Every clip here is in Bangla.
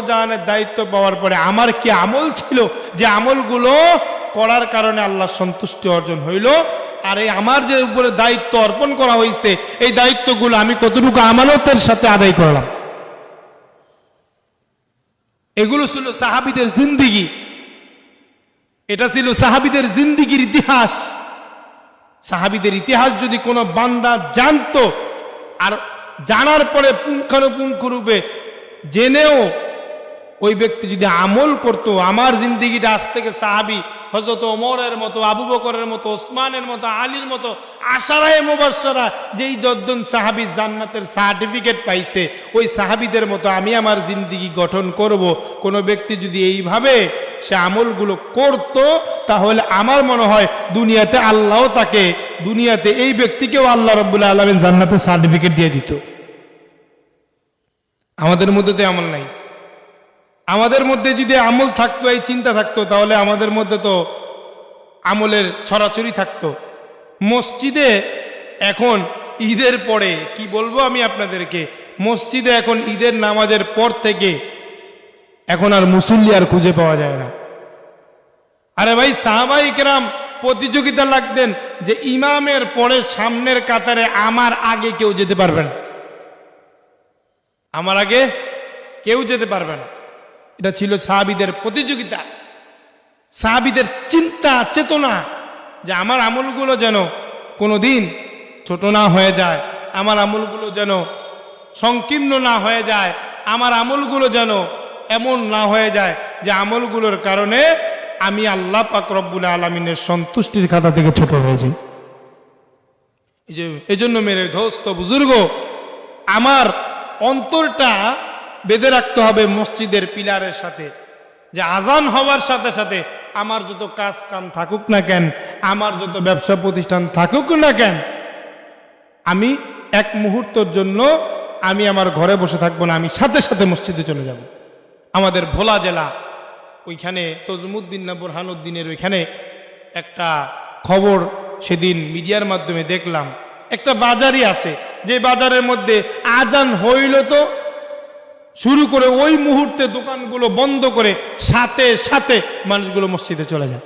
জাহানের দায়িত্ব পাওয়ার পরে আমার কি আমল ছিল? যে আমলগুলো করার কারণে আল্লাহ সন্তুষ্টি অর্জন হইল। আর এই আমার যে উপরে দায়িত্ব অর্পণ করা হয়েছে এই দায়িত্বগুলো আমি কতটুকু আমানতের সাথে আদায় করলাম? এগুলো ছিল সাহাবিদের জিন্দিগি। এটা ছিল সাহাবিদের জিন্দিগির ইতিহাস। সাহাবিদের ইতিহাস যদি কোনো বান্দা জানতো, আর জানার পরে পুঙ্খানুপুঙ্খ রূপে জেনেও ওই ব্যক্তি যদি আমল করতো, আমার জিন্দিগিটা আজ থেকে সাহাবি হজরত ওমরের মতো, আবু বকরের মতো, ওসমানের মতো, আলীর মতো, আশারায় মুবাসারা যেই দদ্দন সাহাবি জান্নাতের সার্টিফিকেট পাইছে, ওই সাহাবিদের মতো আমি আমার জিন্দিগি গঠন করব। কোনো ব্যক্তি যদি এইভাবে সে আমলগুলো করত, তাহলে আমার মনে হয় দুনিয়াতে আল্লাহ তাকে, দুনিয়াতে এই ব্যক্তিকেও আল্লাহ রব্বুল্লাহ আলমিন জান্নাতের সার্টিফিকেট দিয়ে দিত। আমাদের মধ্যে তো আমল নাই। আমাদের মধ্যে যদি আমল থাকতো, এই চিন্তা থাকতো, তাহলে আমাদের মধ্যে তো আমলের ছড়াছড়ি থাকতো। মসজিদে এখন ঈদের পরে, কি বলব আমি আপনাদেরকে, মসজিদে এখন ঈদের নামাজের পর থেকে এখন আর মুসল্লি আর খুঁজে পাওয়া যায় না। আরে ভাই, সাহাবাই কেরাম প্রতিযোগিতা লাগতেন যে ইমামের পরে সামনের কাতারে আমার আগে কেউ যেতে পারবে না। আমার আগে কেউ যেতে পারবে না। এটা ছিল সাহাবিদের প্রতিযোগিতা। সাহাবিদের চিন্তা, চেতনা যে আমার আমলগুলো যেন কোনো দিন ছোট না হয়ে যায়, আমার আমলগুলো যেন সংকীর্ণ না হয়ে যায়, আমার আমলগুলো যেন এমন না হয়ে যায় যে আমলগুলোর কারণে আমি আল্লাহ পাক রব্বুল আলমিনের সন্তুষ্টির খাতা থেকে ছোট এই যে, এজন্য মেরে ধোস্ত বুজুর্গ, আমার অন্তরটা বেঁধে রাখতে হবে মসজিদের পিলারের সাথে। যে আজান হওয়ার সাথে সাথে আমার যত কাজ কাম থাকুক না কেন, আমার যত ব্যবসা প্রতিষ্ঠান থাকুক না কেন, আমি এক মুহূর্তের জন্য আমি আমার ঘরে বসে থাকব না, আমি সাথে সাথে মসজিদে চলে যাব। আমাদের ভোলা জেলা, ওইখানে তজমুদ্দিন না বোরহানুদ্দিনের ওইখানে একটা খবর সেদিন মিডিয়ার মাধ্যমে দেখলাম। একটা বাজারই আছে, যে বাজারের মধ্যে আজান হইল তো শুরু করে ওই মুহূর্তে দোকানগুলো বন্ধ করে সাথে সাথে মানুষগুলো মসজিদে চলে যায়।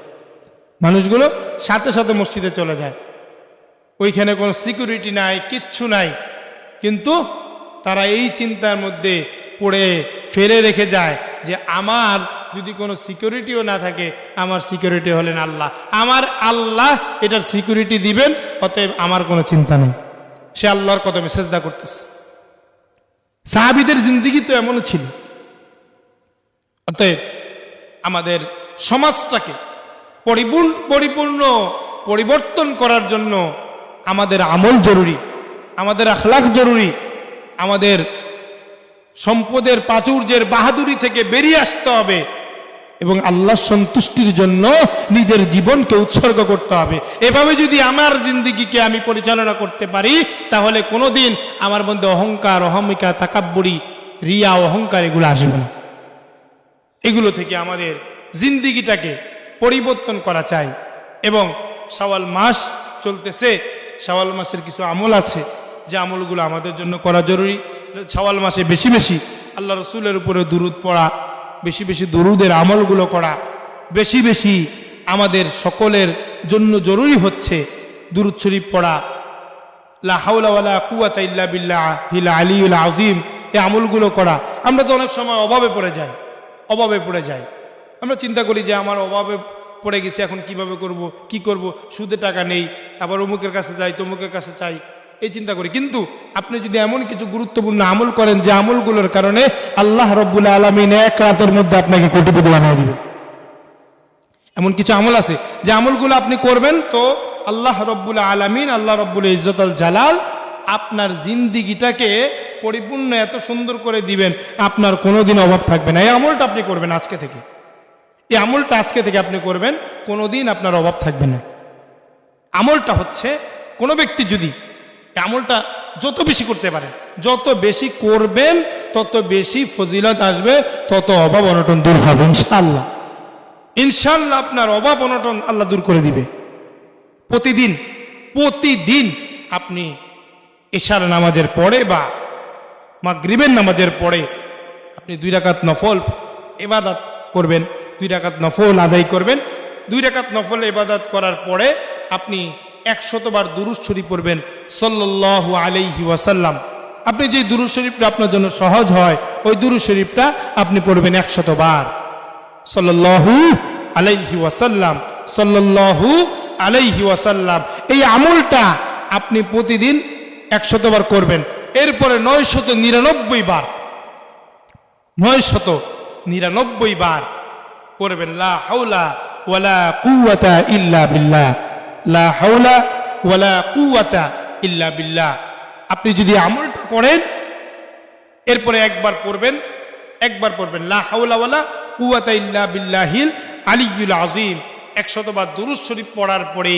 মানুষগুলো সাথে সাথে মসজিদে চলে যায়। ওইখানে কোনো সিকিউরিটি নাই, কিচ্ছু নাই। কিন্তু তারা এই চিন্তার মধ্যে পড়ে, ফেলে রেখে যায় যে আমার যদি কোনো সিকিউরিটিও না থাকে, আমার সিকিউরিটি হলেন আল্লাহ। আমার আল্লাহ এটার সিকিউরিটি দিবেন, অতএব আমার কোনো চিন্তা নেই। সে আল্লাহর কত মেসেজদা করতেছে। সাহাবিদের জিন্দিগি তো এমনও ছিল। অতএব আমাদের সমাজটাকে পরিপূর্ণ পরিপূর্ণ পরিবর্তন করার জন্য আমাদের আমল জরুরি, আমাদের আখলাখ জরুরি, আমাদের সম্পদের প্রাচুর্যের বাহাদুরি থেকে বেরিয়ে আসতে হবে। এবং আল্লাহ সন্তুষ্টির জন্য নিজের জীবনকে উৎসর্গ করতে হবে। এভাবে যদি আমার জিন্দিগিকে আমি পরিচালনা করতে পারি, তাহলে কোনোদিন আমার মধ্যে অহংকার, অহমিকা, তাকাব্বুরি, রিয়া, অহংকার এগুলো আসবে না। এগুলো থেকে আমাদের জিন্দিগিটাকে পরিবর্তন করা চাই এবং সওয়াল মাস চলতেছে সওয়াল মাসের কিছু আমল আছে যে আমলগুলো আমাদের জন্য করা জরুরি। সওয়াল মাসে বেশি বেশি আল্লাহ রসুলের উপরে দুরুদ পড়া বেশি বেশি দরুদের আমলগুলো করা, বেশি বেশি আমাদের সকলের জন্য জরুরি হচ্ছে দুরুদ শরীফ পড়া। লা হাওলা ওয়ালা কুওয়াতা ইল্লা বিল্লাহ হিল আলিউল আযীম এই আমলগুলো করা। আমরা তো অনেক সময় অভাবে পড়ে যাই, অভাবে পড়ে যাই। আমরা চিন্তা করি যে আমার অভাবে পড়ে গেছে, এখন কীভাবে করব, কি করব? সুদে টাকা নেই, আবার অমুকের কাছে যাই, তমুকের কাছে চাই। এই চিন্তা করি। কিন্তু আপনি যদি এমন কিছু গুরুত্বপূর্ণ আমল করেন যে আমলগুলোর কারণে আল্লাহ রব্বুল আলমিন এক রাতের মধ্যে আপনাকে কোটিপতি বানিয়ে দিবে। এমন কিছু আমল আছে যে আমলগুলো আপনি করবেন তো আল্লাহ রব্বুল আলমিন, আল্লাহ রব্বুল ইজ্জতাল জালাল আপনার জিন্দিগিটাকে পরিপূর্ণ এত সুন্দর করে দিবেন, আপনার কোনোদিন অভাব থাকবে না। এই আমলটা আপনি করবেন আজকে থেকে। এই আমলটা আজকে থেকে আপনি করবেন, কোনোদিন আপনার অভাব থাকবে না। আমলটা হচ্ছে কোনো ব্যক্তি যদি আমলটা যত বেশি করতে পারেন যত বেশি করবেন, তত বেশি ফজিলত আসবে, তত অভাব অনটন দূর হবে ইনশাল্লাহ ইনশাল্লাহ আপনার অভাব অনটন আল্লাহ দূর করে দিবে। প্রতিদিন প্রতিদিন আপনি এশার নামাজের পরে বা মাগরিবের নামাজের পরে আপনি দুই রাকাত নফল এবাদাত করবেন, দুই রাকাত নফল আদায় করবেন, দুই রাকাত নফল এবাদাত করার পরে আপনি একশতবার দুরুজ শরীফ পড়বেন সল্লাল্লাহু আলাইহি ওয়াসাল্লাম। আপনি যে দুরুজ শরীফটা আপনার জন্য সহজ হয়, ওই দুরুজ শরীফটা আপনি পড়বেন একশতবার। সল্লাল্লাহু আলাইহি ওয়াসাল্লাম, সল্লাল্লাহু আলাইহি ওয়াসাল্লাম। এই আমলটা আপনি প্রতিদিন একশতবার করবেন। এরপরে নয় শত নিরানব্বই বার নয় শত নিরানব্বই বার করবেন লা হাওলা ওয়ালা কুওয়াতা ইল্লা বিল্লাহ। লা হাওলা ওয়ালা কুওয়াতা ইল্লা বিল্লাহ। আপনি যদি আমলটা করেন, এরপরে একবার পড়বেন একবার পড়বেন, লা হাওলা ওয়ালা কুওয়াতা ইল্লা বিল্লাহিল আলিয়ুল আজিম একশতবার দুরুজ শরীফ পড়ার পরে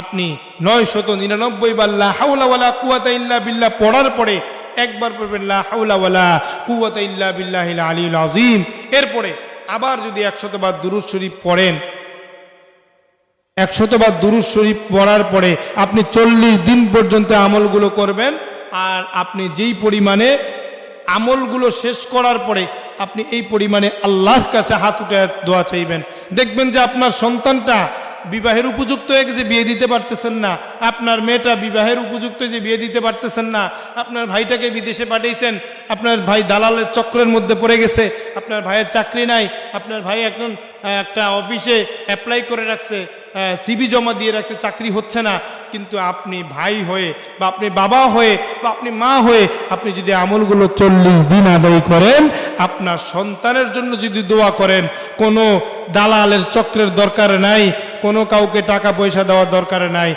আপনি নয় শত নিরানব্বই বার লা হাওলা ওয়ালা কুওয়াতা ইল্লা বিল্লাহ পড়ার পরে একবার পড়বেন, লা হাওলা ওয়ালা কুওয়াতা ইল্লা বিল্লাহিল আলিয়ুল আজিম এরপরে আবার যদি একশতবার দুরুজ শরীফ পড়েন একশতবার দুরুজ শরীফ পড়ার পরে আপনি চল্লিশ দিন পর্যন্ত আমলগুলো করবেন, আর আপনি যেই পরিমাণে আমলগুলো শেষ করার পরে আপনি এই পরিমাণে আল্লাহর কাছে হাত উঠে দোয়া চাইবেন। দেখবেন যে আপনার সন্তানটা বিবাহের উপযুক্ত হয়ে গেছে বিয়ে দিতে পারতেছেন না, আপনার মেয়েটা বিবাহের উপযুক্ত যে বিয়ে দিতে পারতেছেন না, আপনার ভাইটাকে বিদেশে পাঠিয়েছেন আপনার ভাই দালালের চক্রের মধ্যে পড়ে গেছে, আপনার ভাইয়ের চাকরি নাই, আপনার ভাই এখন একটা অফিসে অ্যাপ্লাই করে রাখছে সিবি জমা দিয়ে রাখছে, চাকরি হচ্ছে না। কিন্তু আপনি ভাই হয়ে বা আপনি বাবা হয়ে বা আপনি মা হয়ে আপনি যদি আমলগুলো চল্লিশ দিন আদায় করেন, আপনার সন্তানের জন্য যদি দোয়া করেন, কোনো দালালের চক্রের দরকার নাই কোনো কাউকে টাকা পয়সা দেওয়ার দরকার নাই।